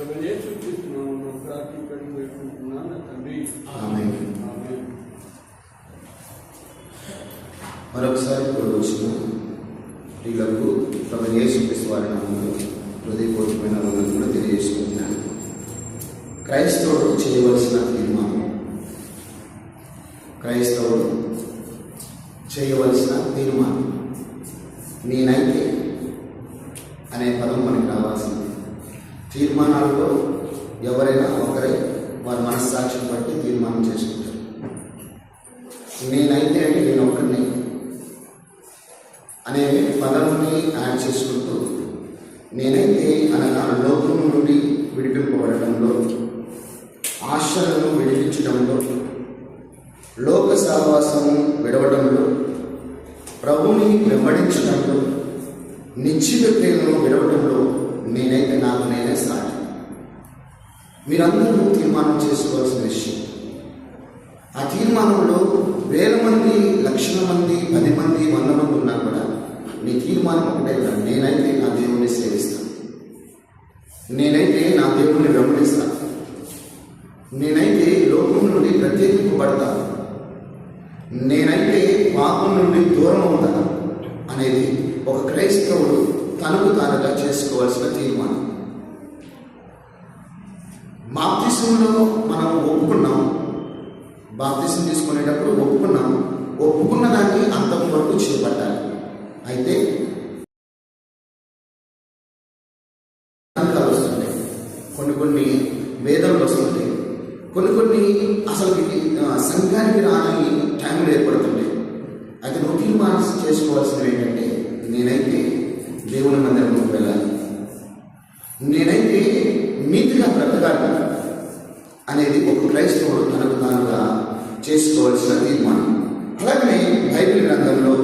ఎవరే చూపిస్తున్నాము ప్రార్థించడం వేడుకుంటున్నాను నా తండ్రి. ఆమేన్. ఆమేన్. మరొకసారి ఇప్పుడు వచ్చిన ప్రియులకు ప్రభు యేసుక్రీస్తు వారి నామంలో హృదయపూర్వకమైన వందలు కూడా తెలియజేసుకుంటున్నాను. క్రైస్తవుడు చేయవలసిన తీర్మానం. క్రైస్తవుడు చేయవలసిన తీర్మానం. నేనైతే అనే పదం మనకి రావాల్సింది. తీర్మానాలలో ఎవరైనా ఒకరే వారి మనస్సాక్షిని బట్టి తీర్మానం చేసుకుంటారు. నేనైతే అంటే నేను ఒకరిని అనే పదముని యాడ్ చేసుకుంటూ నేనైతే అనగా లోకం నుండి విడిపింపబడటంలో ఆశలను విడిపించడంలో లోక సహవాసము విడవడంలో ప్రభుని వెంబడించడంలో నిశ్చిత ప్రేమను విడవడంలో నేనైతే నాకు నేనే సాటి. మీరందరూ తీర్మానం చేసుకోవాల్సిన విషయం. ఆ తీర్మానంలో వేల మంది లక్షల మంది పది మంది వంద మంది ఉన్నా కూడా నీ తీర్మానం ఒకటే కాదు. నేనైతే నా దేవుణ్ణి సేవిస్తాను. నేనైతే నా దేవుణ్ణి వెంబడిస్తాను. నేనైతే లోకం నుండి ప్రత్యేకింపబడతాను. నేనైతే పాపం నుండి దూరం అవుతాను అనేది ఒక క్రైస్తవుడు తనకు తానుగా చేసుకోవాల్సిన తీర్మానం. బాప్తిసంలో మనం ఒప్పుకున్నాం బాప్తిసం తీసుకునేటప్పుడు ఒప్పుకున్నాం ఒప్పుకున్న దాన్ని అంతం వరకు చేపట్టాలి. అయితే అంకాలు వస్తుంటాయి. కొన్ని కొన్ని వేదనలు వస్తుంటాయి. కొన్ని కొన్ని అసలు సంఘానికి రాని టైంలు ఏర్పడుతుంటాయి. అయితే నువ్వు తీర్మానం చేసుకోవాల్సినవి ఏంటంటే నేనైతే నేనైతే నీతిగా బ్రతకాలి అనేది ఒక క్రైస్తవుడు తనకు తానుగా చేసుకోవాల్సిన తీర్మానం. అలాగనే బైబిల్ గ్రంథంలో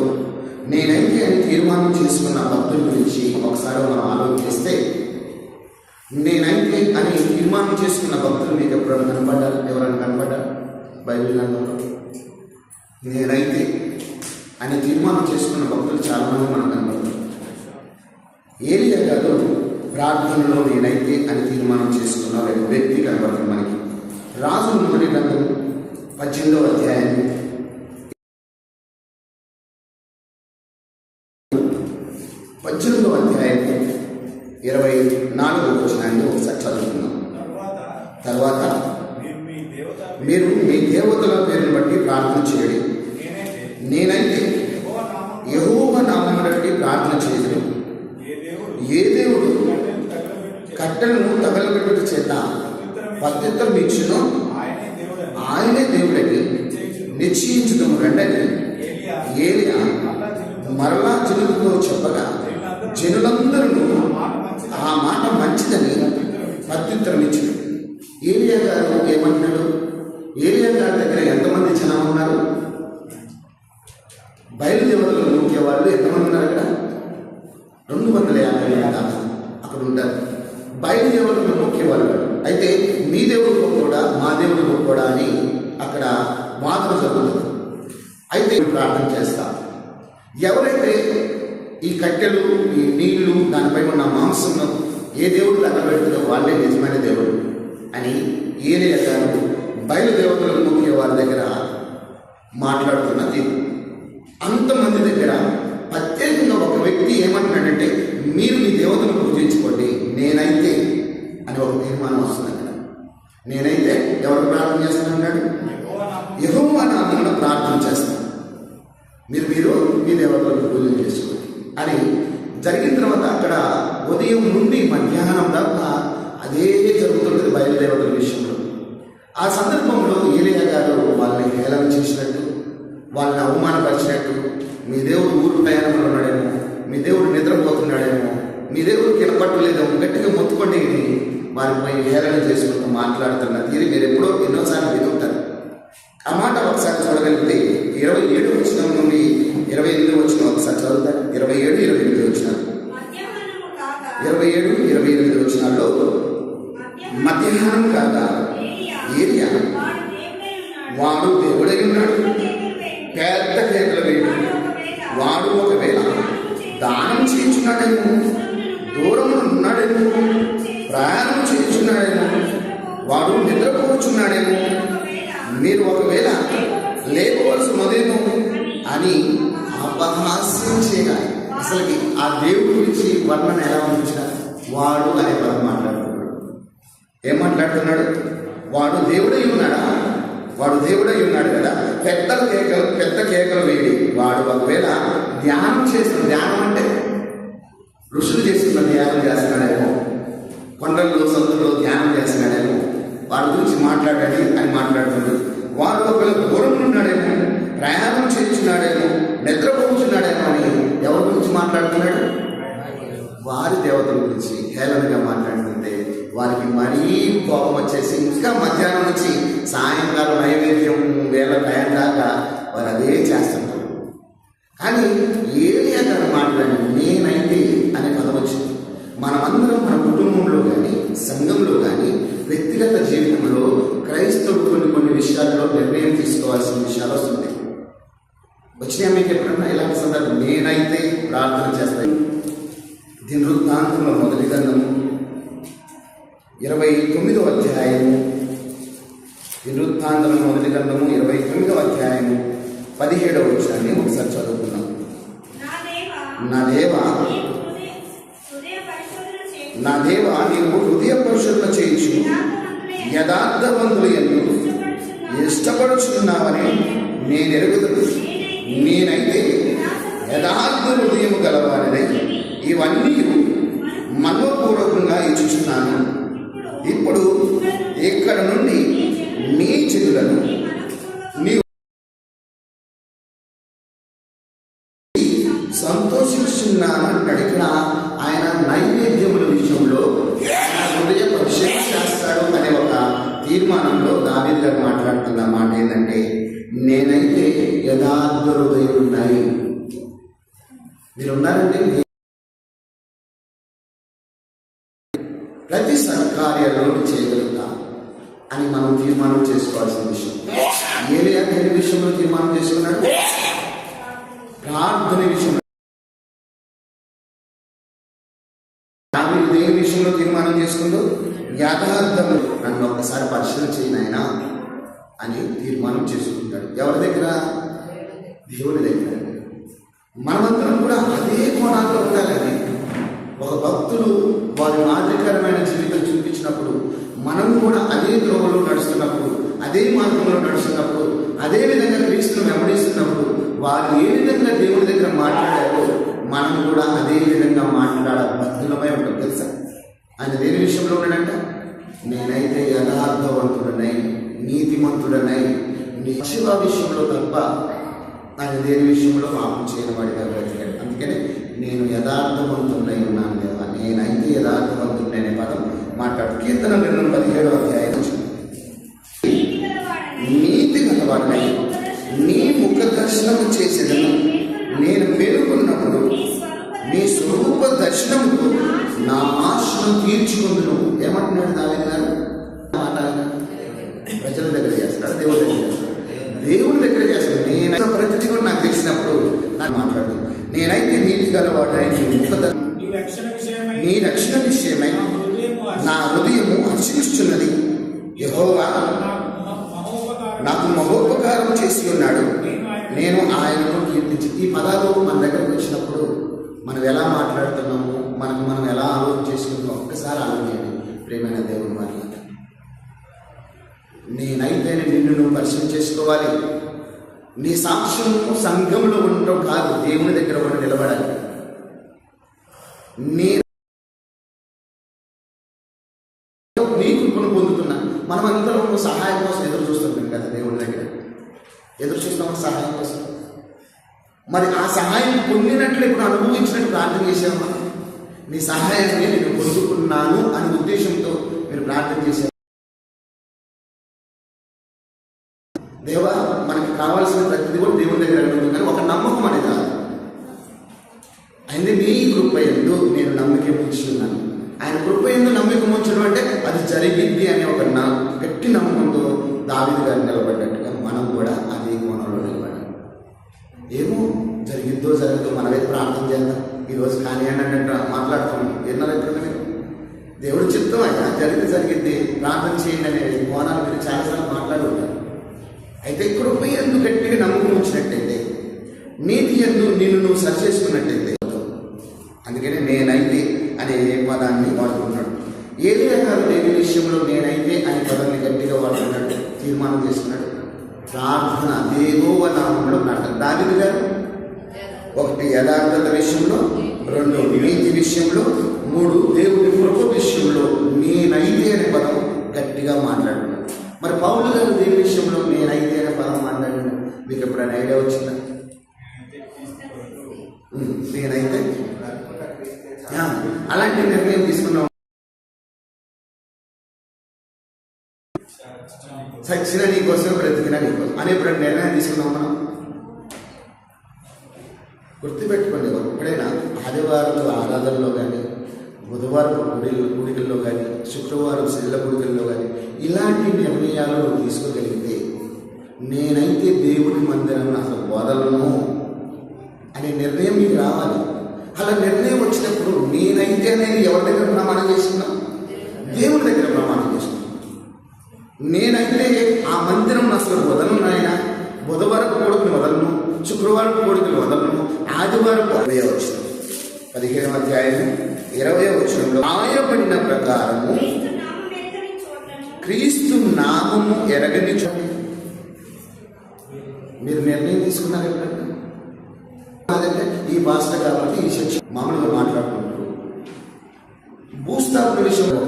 నేనైతే అని తీర్మానం చేసుకున్న భక్తుల గురించి ఒకసారి మనం ఆలోచిస్తే నేనైతే అని తీర్మానం చేసుకున్న భక్తులు మీకు ఎప్పుడైనా కనబడ్డారు? ఎవరైనా కనబడ్డారు బైబిల్ గ్రంథంలో? నేనైతే అని తీర్మానం చేసుకున్న భక్తులు చాలామంది మనకు కనబడతారు. ఏరియా గారు ప్రార్థనలో నేనైతే అని తీర్మానం చేసుకున్న ఒక వ్యక్తి కనబడుతుంది మనకి. రాజు మొదటి గ్రంథం పద్దెనిమిదవ అధ్యాయం. పద్దెనిమిదవ అధ్యాయం ఇరవై నాలుగవ వచనాన్ని ఒకసారి చదువుతున్నాం తర్వాత మీరు మీ దేవతల పేరును బట్టి ప్రార్థన చేయండి. నేనైతే నేనైతే యహోవ నామం బట్టి ప్రార్థన చేయలేదు ఏ దేవుడు కట్టెలను తగలబెట్టు చేత తగలబెట్టుట చేత పద్ధతులు ఇచ్చును ఆయనే దేవుడని ఆయనే రెండని ఏలియా మరలా జనులతో మరలా జనులతో చెప్పగా జనులందరూ ఆ మాట మంచిదని ప్రత్యుత్తరం ఇచ్చారు ఏలియా గారు ఏమంటున్నాడు ఏలియా గారి దగ్గర ఎంతమంది జనం ఉన్నారు బయలుదేవతలు నూకే వాళ్ళు ఎంతమంది ఉన్నారు అక్కడ రెండు వందల యాభై మంది దాకా అక్కడ ఉంటారు బయలుదేవతలు నూకేవాళ్ళు అయితే మీ దేవుడు కూడా మా దేవుడు కూడా అని అక్కడ వాదన జరుగుతుంది అయితే ప్రార్థన చేస్తా ఎవరైతే ఈ కట్టెలు ఈ నీళ్ళు దానిపై ఉన్న మాంసం ఏ దేవుడు లెక్కబెడుతుందో వాళ్ళే నిజమైన దేవుడు అని ఏలియా గారు బయలుదేవతలకు నూకే వారి దగ్గర మాట్లాడుతున్నది. అంతమంది దగ్గర ప్రత్యేకంగా ఒక వ్యక్తి ఏమంటున్నాడంటే మీరు మీ దేవతను పూజించుకోండి నేనైతే అని ఒక తీర్మానం వస్తుంది అక్కడ. నేనైతే ఎవరు ప్రార్థన చేస్తున్నాడు? ఎవరో నామమున యహోవా ప్రార్థన చేస్తాను మీరు మీరు మీ దేవతలకు పూజ చేసుకోండి అని జరిగిన తర్వాత అక్కడ ఉదయం నుండి మధ్యాహ్నం దాకా అదే జరుగుతుంటుంది బయలుదేవతల విషయంలో. ఆ సందర్భంలో ఏలియా గారు వాళ్ళని హేళన చేసినట్టు వాళ్ళని అవమానపరిచినట్టు మీ దేవుడు ఊరు ప్రయాణంలో ఉన్నాడేమో మీ దేవుడు నిద్రపోతున్నాడేమో మీ దేవుడు కినపట్టలేదేమో గట్టిగా మొత్తుకోండి వారిపై హేళన చేసుకుంటూ మాట్లాడుతున్న తీరు మీరు ఎప్పుడో ఎన్నోసార్లు వినుంటారు ఆ మాట ఒకసారి చూడగలిగితే ఇరవై ఏడు వచ్చిన నుండి వాడు దేవుడై ఉన్నాడు కదా. పెద్ద కేకలు పెద్ద కేకలు వేడి వాడు ఒకవేళ ధ్యానం చేసిన ధ్యానం అంటే ఋషులు చేస్తున్న ధ్యానం చేస్తున్నాడేమో. కొండల్లో సందులో ధ్యానం చేస్తున్నాడేమో. వాడి గురించి మాట్లాడాలి అని మాట్లాడుతుంది. వాడు ఒకవేళ దూరం ఉన్నాడేమో ప్రయాణం చేస్తున్నాడేమో నిద్రపోతున్నాడేమో అని ఎవరి గురించి మాట్లాడుతున్నాడు? వారి దేవతల గురించి హేళనగా మాట్లాడు వారికి మరీ కోపం వచ్చేసి ఇంకా మధ్యాహ్నం నుంచి సాయంకాలం నైవేద్యం వేల టైం దాకా వారు అదే చేస్తుంటారు. కానీ ఏది అతను మాట్లాడి నేనైతే అనే పదం వచ్చింది. మనమందరం మన కుటుంబంలో కానీ సంఘంలో కానీ వ్యక్తిగత జీవితంలో క్రైస్తవుడు కొన్ని కొన్ని విషయాల్లో నిర్ణయం తీసుకోవాల్సిన విషయాలు వస్తుంది వచ్చినా మీకు ఎప్పుడన్నా ఇలాంటి సందర్భం? నేనైతే ప్రార్థన చేస్తాను. దినవృత్తాంతంలో మొదటి గంధము ఇరవై తొమ్మిదో అధ్యాయము. దినవృత్తాంతంలో మొదటి గ్రంథము ఇరవై తొమ్మిదో అధ్యాయము పదిహేడవ విషయాన్ని ఒకసారి చదువుకున్నాం నా దేవా నా దేవా నీవు హృదయ హృదయ హృదయ పరిశుద్ధ యథార్థవంతులైన యథార్థవంతులు. ఎందు ఇష్టపడుచున్నావని నేను ఎరుగుదును నేనైతే యథార్థ హృదయము గలవారినై ఇవన్నీ మనోపూర్వకంగా ఇచ్చుచున్నాను. ఇప్పుడు ఇక్కడ నుండి నీ చెదులను విషయంలో తీర్మానం చేసుకున్నాడు? ప్రార్థన విషయంలో. దావీదు దేని విషయంలో తీర్మానం చేసుకుందో యథార్థము నన్ను ఒక్కసారి పరిశీలన చేయనాయన అని తీర్మానం చేసుకుంటాడు. ఎవరి దగ్గర? దేవుని దగ్గర. మనమందరం కూడా అదే కోణాల్లో ఉండాలని ఒక భక్తుడు వారి మాదిరికరమైన జీవితం చూపించినప్పుడు మనం కూడా అదే ద్రోవలో నడుస్తున్నప్పుడు అదే మార్గంలో నడుస్తున్నప్పుడు అదే విధంగా క్రీస్తును వెంబడిస్తున్నప్పుడు వారు ఏ విధంగా దేవుడి దగ్గర మాట్లాడారో మనం కూడా అదే విధంగా మాట్లాడ భక్తులమై ఉంటాం తెలుసా? ఆయన దేని విషయంలో ఉన్నాడంట. నేనైతే యథార్థవంతుడనై నీతిమంతుడనై నీ విషయంలో తప్ప ఆయన దేని విషయంలో పాపం చేయని వాడిగా బ్రతికాడు. అందుకని నేను యథార్థవంతుడై ఉన్నాను కదా నేనైతే యథార్థవంతుడై అనే పదం మాట్లాడు. కీర్తన రెండు పదిహేడు అధ్యాయం నీతి గలవాడనై నీతి గలవాడినై నీ ముఖ దర్శనము చేసేదను నేను మేలుకున్నప్పుడు నీ స్వరూప దర్శనముతో నా ఆశను తీర్చుకుందును. ఏమంటున్నాడు దావేది గారు? మాట. ప్రజల దగ్గర చేస్తాడు దేవుడి దగ్గర చేస్తాడు. దేవుడి దగ్గర చేస్తాడు. నేను ప్రతిదీ కూడా నాకు తెలిసినప్పుడు నాకు మాట్లాడు నేనైతే నీతి గలవాడై నీ రక్షణ విషయమై నా హృదయము హర్షిస్తున్నది యెహోవా నాకు మహోపకారం చేసి ఉన్నాడు. నేను ఆయనను కీర్తించి ఈ పదాలు మన దగ్గరకు వచ్చినప్పుడు మనం ఎలా మాట్లాడుతున్నాము మనకు మనం ఎలా ఆలోచన చేసుకుంటున్నాం ఒక్కసారి ఆలోచించండి ప్రేమైన దేవుని వారి నేనైతే నిన్ను నువ్వు చేసుకోవాలి. నీ సాక్ష్యం సంఘంలో ఉండటం కాదు దేవుని దగ్గర కూడా నిలబడాలి. నీ నీ పొందుతున్నా. మనం అందరం సహాయం కోసం ఎదురు చూస్తుంటాం కదా దేవుని దగ్గర. ఎదురు చూస్తామని సహాయం కోసం. మరి ఆ సహాయం పొందినట్లు ఇప్పుడు అనుభవించినట్టు ప్రార్థన చేసామా నీ సహాయాన్ని నేను పొందుకున్నాను అనే ఉద్దేశంతో మీరు ప్రార్థన చేశారు. దేవా మనకి కావాల్సిన ప్రతిదీ కూడా దేవుని దగ్గర అడుగుతుంది కానీ ఒక నమ్మకం అనేది రాదు. అయితే కృప ఎందు నేను నమ్మకం ఉంచున్నాను. ఆయన కృప ఎందు నమ్మకం ఉంచడం అంటే అది జరిగింది అనే ఒక నా గట్టి నమ్మకంతో దావిది గారు నిలబడ్డాడు. మనం కూడా అదే కోణంలో నిలబడి ఏమో జరిగిద్దో జరగదో మనమే ప్రార్థన చేద్దాం. ఈరోజు కానీ అని అంటే మాట్లాడుతున్నాం. విన్నారు ఎప్పుడు మీరు? దేవుడు చిత్తం అయినా జరిగితే జరిగింది. ప్రార్థన చేయండి అనే కోణాలు మీరు చాలాసార్లు మాట్లాడి ఉంటారు అయితే కృప ఎందు గట్టిగా నమ్మకం వచ్చినట్టయితే నీతి ఎందు నిన్ను నువ్వు సరి చేసుకున్నట్టయితే అందుకనే నేనైతే అనే పదాన్ని వాడుకుంటున్నాడు ఏది రకాల దేవుని విషయంలో నేనైతే అనే పదాన్ని గట్టిగా వాడుతున్నాడు తీర్మానం చేసుకున్నాడు ప్రార్థన దేవోవ నామంలో నాట దావిది గారు ఒకటి యథార్థత విషయంలో రెండు నీతి విషయంలో మూడు దేవుడి కృప విషయంలో నేనైతే అనే పదం గట్టిగా మాట్లాడుతున్నాను మరి పౌరులు గారు దేని విషయంలో నేనైతే అనే పదం మాట్లాడిన మీకు ఎప్పుడైనా ఐడియా వచ్చిందా? నేనైతే? అలాంటి నిర్ణయం తీసుకున్నాం. చచ్చిన నీకోసం బ్రతికిన నీకోసం అని ఇప్పుడు నిర్ణయం తీసుకున్నాం మనం. గుర్తుపెట్టుకోండి ఎప్పుడైనా ఆదివారం ఆరాధనలో కానీ బుధవారం గుడి గుడికల్లో కానీ శుక్రవారం శిల్ల గుడికల్లో కానీ ఇలాంటి నిర్ణయాలు నువ్వు తీసుకోగలిగితే నేనైతే దేవుడి మందిరం అసలు వదలను అనే నిర్ణయం మీకు రావాలి. అలా నిర్ణయం వచ్చినప్పుడు నేనైతే అనేది ఎవరి దగ్గర ప్రమాణం చేసుకున్నా దేవుడి దగ్గర ప్రమాణం చేసుకున్నాం నేనైతే ఆ మందిరం అసలు వదలను నాయన. బుధవారం కోడుకుని వదలను శుక్రవారం కోడుకుని వదలను ఆదివారం ఇరవై వచ్చిన పదిహేనవ అధ్యాయం ఇరవై వచ్చినంలో ఆయబడిన ప్రకారము క్రీస్తు నామము ఎరగని చోట్లను మీరు నిర్ణయం తీసుకున్నారు ఎప్పుడన్నా అదంటే ఈ భాష కాబట్టి ఈ శిక్ష మామూలుగా మాట్లాడుకుంటారు భూస్థాపన విషయంలో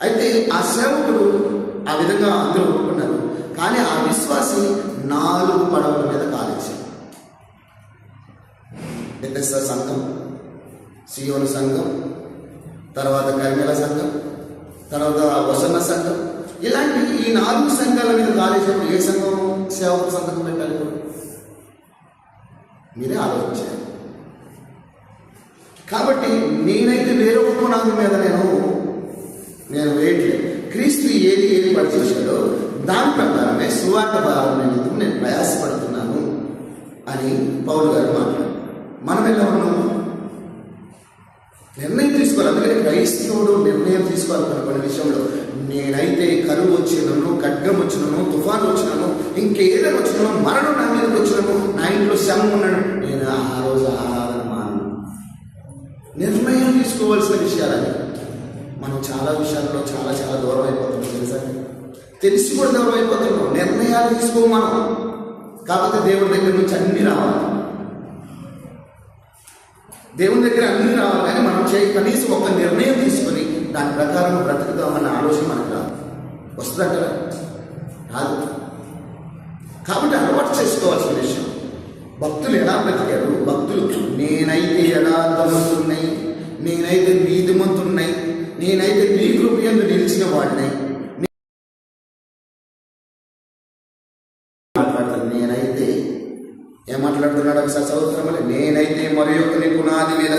అయితే ఆ సేవకుడు ఆ విధంగా అందరూ ఒప్పుకున్నారు. కానీ ఆ విశ్వాసి నాలుగు పడవల మీద కాలేజీ బెతెస్దా సంఘం సియోను సంఘం తర్వాత కర్మెల సంఘం తర్వాత వసన్న సంఘం. ఇలాంటి ఈ నాలుగు సంఘాల మీద కాలేజీలో ఏ సంఘం సేవకు సంఘం పెట్టాలి మీరే ఆలోచించారు కాబట్టి నేనైతే వేరే ఉపనామం మీద నేను నేను వేయట్లేదు. క్రీస్తు ఏది ఏది పనిచేశాడో దాని ప్రకారమే సువార్త భావం నిమిత్తం నేను ప్రయాసపడుతున్నాను అని పౌలు గారు మాట్లాడారు. మనం ఎలా ఉన్నాము? నిర్ణయం తీసుకోవాలి. అందుకని క్రైస్తవుడు నిర్ణయం తీసుకోవాలి కొన్ని కొన్ని విషయంలో. నేనైతే కరువు వచ్చినను ఖడ్గం వచ్చినను తుఫాను వచ్చినను ఇంకేదైనా వచ్చినను మరణం నా మీదకి వచ్చినను నా ఇంట్లో శవం ఉన్నాడు నేను ఆ రోజు ఆరాధన మాను నిర్ణయం తీసుకోవాల్సిన విషయాలని మనం చాలా విషయాల్లో చాలా చాలా దూరం అయిపోతున్నాం తెలుసా? తెలిసి కూడా దూరం అయిపోతున్నాం నిర్ణయాలు తీసుకో మనం. కాకపోతే దేవుడి దగ్గర నుంచి అన్ని రావాలి. దేవుని దగ్గర అన్ని రావాలి కానీ మనం చేయ కనీసం ఒక నిర్ణయం తీసుకొని దాని ప్రకారం బ్రతుకుదామన్న ఆలోచన మనకు రాదు. వస్తుందంటారా? రాదు. కాబట్టి అలవాటు చేసుకోవాల్సిన విషయం. భక్తులు ఎలా బ్రతికారు? భక్తులు నేనైతే యథార్థమంతున్నై నేనైతే నీతిమంతున్నై నేనైతే నీ కృపయందు నిలిచిన వాడినై. మాట్లాడతాను. నేనైతే ఏం మాట్లాడుతున్నాడు ఒకసారి చదువుతున్నామని నేనైతే మరి ఒకని పునాది మీద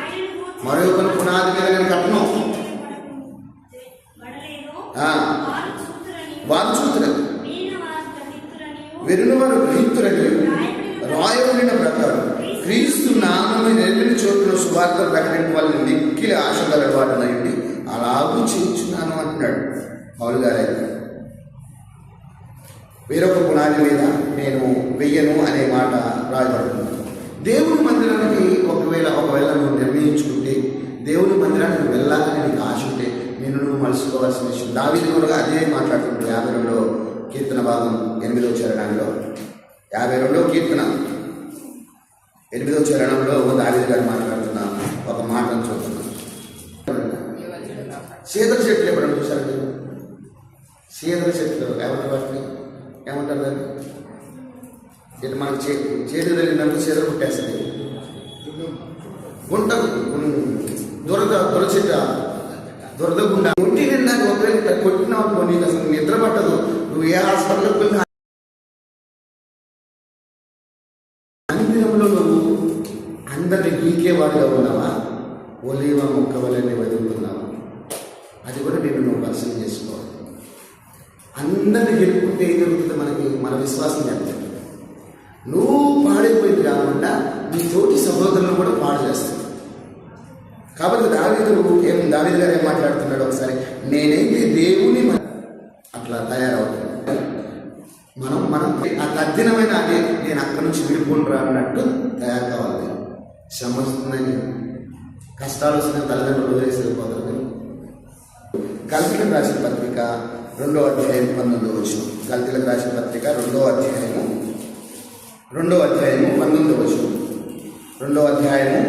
ఆయనను గూర్చి మరి ఒకని పునాది మీద నేను కట్టను. వారు చూతురని వెరుని వారు గ్రహితురని రాయబడిన ప్రకారం. క్రీస్తు నామము నెరవేరిన చోటున సువార్త ప్రకటన వాళ్ళని మిక్కిలి ఆశ కలవాడనండి అలాగూ చేయించున్నాను అంటున్నాడు పౌలు గారైతే వేరొక పునాది మీద నేను వెయ్యను అనే మాట రాయబడుతుంది. దేవుని మందిరానికి ఒకవేళ ఒకవేళ నువ్వు నిర్ణయించుకుంటే దేవుని మందిరానికి వెళ్ళాలని నీకు ఆశ ఉంటే నేను నువ్వు మలుసుకోవాల్సిన విషయం. దావిది కూడా అదే మాట్లాడుతుంది యాభై రెండో కీర్తన భాగం ఎనిమిదో చరణంలో యాభై రెండో కీర్తన. ఎనిమిదో చరణంలో దావిది గారు మాట్లాడుతున్న. ఒక మాటను చూస్తున్నాం సీతల చెట్లు ఎప్పుడైనా చూసారు మీరు? సీతల చెట్లు ఏమంటారు వాటిని? ఏమంటారు దాన్ని? ఇటు మనకు చే చేతి తగిలినప్పుడు సీతలు పుట్టేస్తుంది గుంట దురద దురచెట్ట దురద గుండా ఒంటి నిండా ఒకవేళ ఇట్లా కొట్టినావు నీకు అసలు నిద్ర పట్టదు. నువ్వు ఏ హాస్పిటల్కి వెళ్ళినా అందరిని గీకేవాడిగా ఉన్నావా? ఒలీవ మొక్క వలని వెతుకుతున్నావా. అది కూడా నేను నువ్వు పరిశీలన చేసుకోవాలి. అందరిని గెలుపుకుంటే ఏం జరుగుతుంది మనకి? మన విశ్వాసం చెప్తుంది నువ్వు పాడైపోయింది కాకుండా నీ తోటి సహోదరులను కూడా పాడు చేస్తుంది కాబట్టి దావేదుడు ఏం దావేది గారు ఏం మాట్లాడుతున్నాడు ఒకసారి? నేనైతే దేవుని అట్లా తయారవుతుంది మనం మనం ఆ తద్దినమైన అదే నేను అక్కడి నుంచి విడిపోండ్రా అన్నట్టు తయారు కావాలి. శ్రమ వస్తుందని కష్టాలు వస్తున్నాయి తల్లిదండ్రులు వదిలేసి వెళ్ళిపోతారు మీరు గల్తీలకు రాసిన పత్రిక రెండో అధ్యాయం పంతొమ్మిది వచ్చిన గల్తీలకు రాసిన పత్రిక రెండో అధ్యాయము రెండో అధ్యాయము పంతొమ్మిది వచ్చిన రెండో అధ్యాయము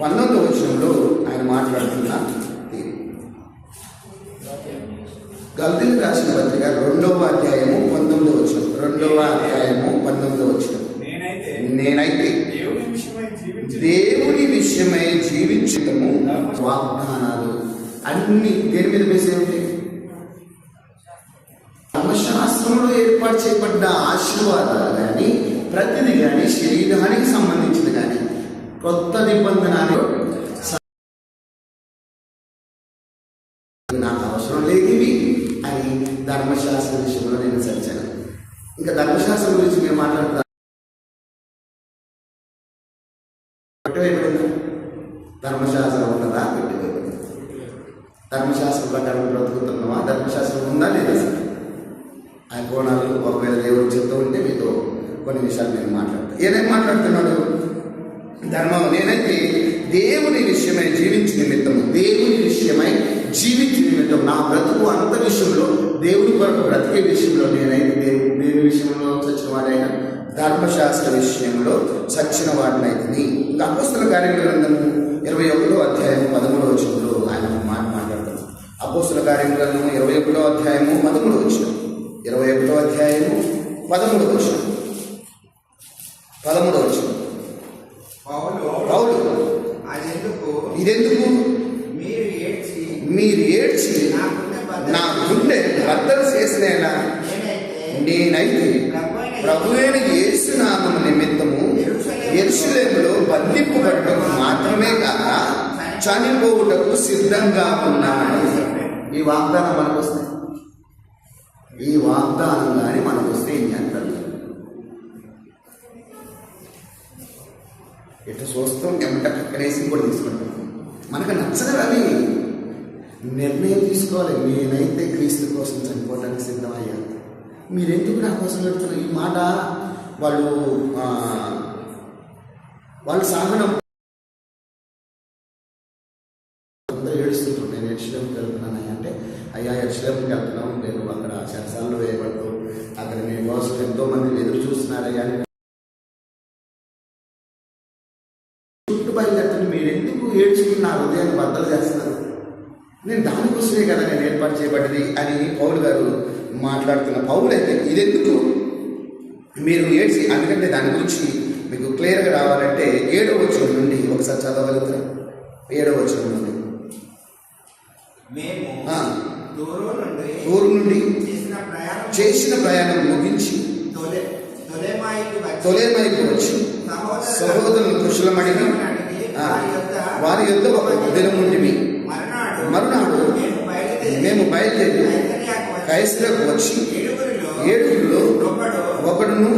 పంతొమ్మిది వచనంలో ఆయన మాట్లాడుతున్న తీరు. గల్తీలకు రాసిన పత్రిక రెండవ అధ్యాయము పంతొమ్మిది వచ్చిన రెండవ అధ్యాయము పంతొమ్మిది నేనైతే నేనైతే దేవుని విషయమై జీవించటము వాగ్దానాలు. అన్ని దేని మీద బేస్ ఏమిటి? ధర్మశాస్త్రంలో ఏర్పాటు చేయబడ్డ ఆశీర్వాదాలు కానీ ప్రతిది కానీ శరీరానికి సంబంధించింది కానీ కొత్త నిబంధన నాకు అవసరం లేదు అని ధర్మశాస్త్ర విషయంలో నేను చర్చాను. ఇంకా ధర్మశాస్త్రం గురించి మేము మాట్లాడతారు ధర్మశాస్త్రం ఉన్నదా పెట్టవేయబడింది ధర్మశాస్త్రం ప్రకారం బ్రతుకుతున్నామా ధర్మశాస్త్రం ఉందా లేదా సార్? ఆ కోణాలు ఒకవేళ దేవుడు చెప్తూ ఉంటే మీతో కొన్ని విషయాలు నేను మాట్లాడతాను ఏదైనా మాట్లాడుతున్నాడు? ధర్మం నేనైతే దేవుని విషయమై జీవించిన నిమిత్తము దేవుని విషయమై జీవించిన నిమిత్తం నా బ్రతుకు అంత విషయంలో దేవుని కొరకు బ్రతికే విషయంలో నేనైతే దేవు దేవుని విషయంలో చచ్చిన వాడైనా ధర్మశాస్త్ర విషయంలో చచ్చిన వాడినైతే ఇంకా అపోస్తుల గ్రంథము ఇరవై ఒకటో అధ్యాయం పదమూడో వచనంలో ఆయన ఒక మాట మాట్లాడతారు అపోస్తుల ఇరవై ఒకటో అధ్యాయము పదమూడు వచ్చిన ఇరవై ఒకటో అధ్యాయము పదమూడు వచ్చిన పదమూడో వచనం పౌలు పౌలు అదెందుకు ఇదెందుకు మీరు ఏడ్చి మీరు ఏడ్చి నా గుండె బద్దలు నా గుండె బద్దలు చేసినైనా నేనైతే నేనైతే ప్రభువైన యేసునామం నిమిత్తము ఎరుసలేములో బంధింపబడటం మాత్రమే కాక చనిపోవుటకు సిద్ధంగా ఉన్నాను ఈ వాగ్దానం మనకు వస్తాయి ఈ వాగ్దానం కానీ మనకు వస్తే ఏం చేస్తారు ఎటు చూస్తాం ఎంత పక్కనేసి కూడా తీసుకుంటాం మనకు నచ్చదు అవి నిర్ణయం తీసుకోవాలి. నేనైతే క్రీస్తు కోసం చనిపోవడానికి సిద్ధమయ్యా. మీరెందుకు నా కోసం పెడుతున్నారు ఈ మాట వాళ్ళు వాళ్ళు సాగడం అందరూ ఏడుస్తుంటారు నేను ఎడ్షిలంకి వెళ్తున్నాను అంటే అయ్యా ఎడ్షిలంకి వెళ్తున్నాం నేను అక్కడ చెరసాలలో వేయబడుతూ అక్కడ మీ కోసం ఎంతో మంది ఎదురు చూస్తున్నారయ్యా అని చుట్టూ బయలుదేరుతుంది మీరు ఎందుకు ఏడ్చుకుని నా హృదయాన్ని బద్దలు చేస్తున్నారు దానికోసమే కదా నేను ఏర్పాటు చేయబడ్డది అని పౌలు గారు మాట్లాడుతున్న పౌలు అయితే ఇదెందుకు? మీరు ఏడ్చి అందుకంటే దాని గురించి మీకు క్లియర్గా రావాలంటే ఏడో వచనం నుండి ఒకసారి చదవగలుగుతారా? ఏడో వచనం నుండి. దూరం నుండి చేసిన ప్రయాణం ముగించి తొలే తొలెమాయికి వచ్చి సహోదరులు కుశలమడిగి వారి యొద్ద ఒక దినం బయలుదేరి కైసరయాకు వచ్చి ఏడుగురిలో ఏడుగురిలో ఒకడు ఒకడును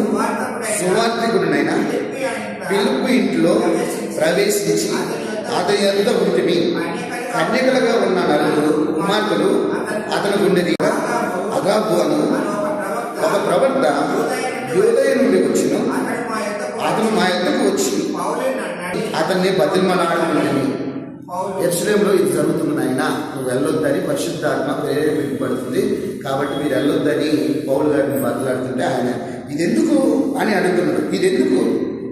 సువార్థికుడునైన పిలుపు ఇంట్లో ప్రవేశించి అతని ఎంత ఉంటుంది కన్యకలుగా ఉన్న నలుగురు కుమార్తెలు అతని ఉండేది అగాబు అను ఒక ప్రవక్త యోదయ నుండి వచ్చిన. అతను మా యొద్దకు వచ్చి అతన్ని బతిమలాడుకున్నది పౌలు ఎరుసలేంలో ఇది జరుగుతుంది నాయన. నువ్వు వెళ్ళొద్దని పరిశుద్ధాత్మ ప్రేరేపింపబడుతుంది కాబట్టి మీరు వెళ్ళొద్దని పౌలు గారిని మాట్లాడుతుంటే ఆయన ఇదెందుకు? అని అడుగుతున్నాడు. ఇదెందుకు?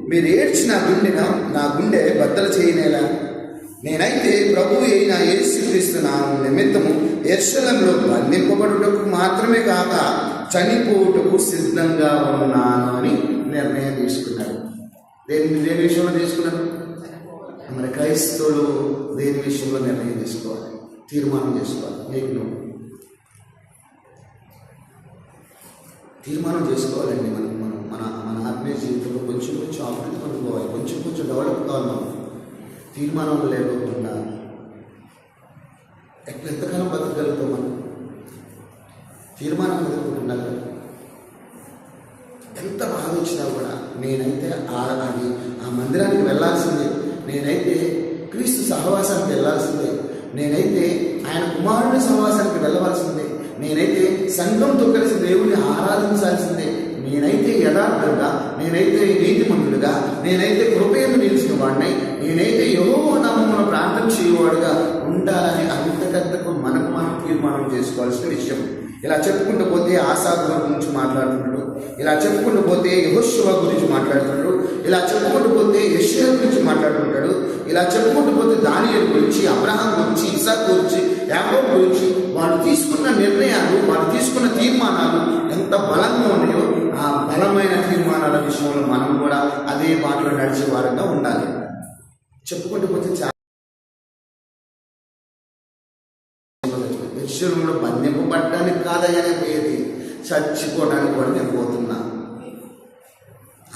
మీరు ఏడ్చి నా గుండెన నా గుండె బద్దలు చేయనేలా? నేనైతే ప్రభు అయిన యేసుక్రీస్తు నా నిమిత్తము ఎర్షలంలో బంధింపబడుటకు మాత్రమే కాక చనిపోవుటకు సిద్ధంగా ఉన్నాను అని నిర్ణయం తీసుకున్నాడు. దేని దేని విషయంలో తీసుకున్నాడు? మన క్రైస్తవులు దేని విషయంలో నిర్ణయం తీసుకోవాలి? తీర్మానం చేసుకోవాలి. నీకు నువ్వు తీర్మానం చేసుకోవాలండి మనం మనం మన మన ఆత్మీయ జీవితంలో కొంచెం కొంచెం అభివృద్ధి పొందుకోవాలి. కొంచెం కొంచెం డెవలప్ కావాలి మనం. తీర్మానం లేకుండా ఎట్లా ఎంతకాలం బతకగలుగుతాం మనం? తీర్మానం ఎదుర్కొంటున్నా ఎంత బాధ కూడా నేనైతే ఆ అది ఆ మందిరానికి వెళ్ళాల్సిందే. నేనైతే క్రీస్తు సహవాసానికి వెళ్ళాల్సిందే నేనైతే ఆయన కుమారుని సహవాసానికి వెళ్ళవలసిందే. నేనైతే సంఘంతో కలిసి దేవుని ఆరాధించాల్సిందే. నేనైతే యథార్థంగా నేనైతే నీతిమంతుడుగా నేనైతే కృపయను నిలిచిన వాడినై నేనైతే యహోవ నామమున ప్రార్థన చేయవాడుగా ఉండాలని అంతకంతకు మనకు మనం తీర్మానం చేసుకోవాల్సిన విషయం. ఇలా చెప్పుకుంటూ పోతే ఆసాద్ గురించి మాట్లాడుతున్నాడు. ఇలా చెప్పుకుంటూ పోతే యహోశివ గురించి మాట్లాడుతున్నాడు. ఇలా చెప్పుకుంటూ పోతే యశ్వ గురించి మాట్లాడుకుంటాడు. ఇలా చెప్పుకుంటూ పోతే దానియల్ గురించి అబ్రహాం గురించి ఇసా గురించి యాకోబ్ గురించి వాళ్ళు తీసుకున్న నిర్ణయాలు వాళ్ళు తీసుకున్న తీర్మానాలు ఎంత బలంగా ఉన్నాయో ఆ బలమైన తీర్మానాల విషయంలో మనం కూడా అదే బాటలో నడిచే వారంగా ఉండాలి. చెప్పుకుంటూ పోతే శిష్యుడు యశ్వరంలో బంధింపబడ్డానికి కాదయ్యానే పోయేది. చచ్చిపోవడానికి కూడా నేను పోతున్నా.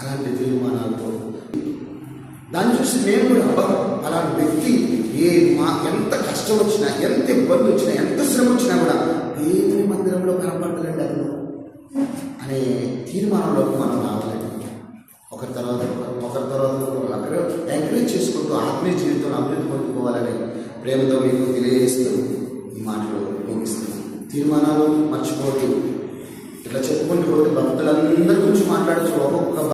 అలాంటి తీర్మానాలతో. దాన్ని చూసి నేను కూడా అబ్బా అలాంటి వ్యక్తి ఏ మా ఎంత కష్టం వచ్చినా ఎంత ఇబ్బంది వచ్చినా ఎంత శ్రమ వచ్చినా కూడా దేవుని మందిరంలో కనపడలేండి అతను. అనే తీర్మానంలోకి మనం రావాలండి ఒకరి తర్వాత ఒకరి తర్వాత ఒకరు అక్కడ ఎంకరేజ్ చేసుకుంటూ ఆత్మీయ జీవితంలో అభివృద్ధి పొందుకోవాలని ప్రేమతో మీకు తెలియజేస్తూ మాటలు ముగిస్తున్నాను తీర్మానాలు మర్చిపోవద్దు. ఇట్లా చెప్పుకుంటూ పోతే భక్తులందరి గురించి మాట్లాడచ్చు ఒక్కొక్క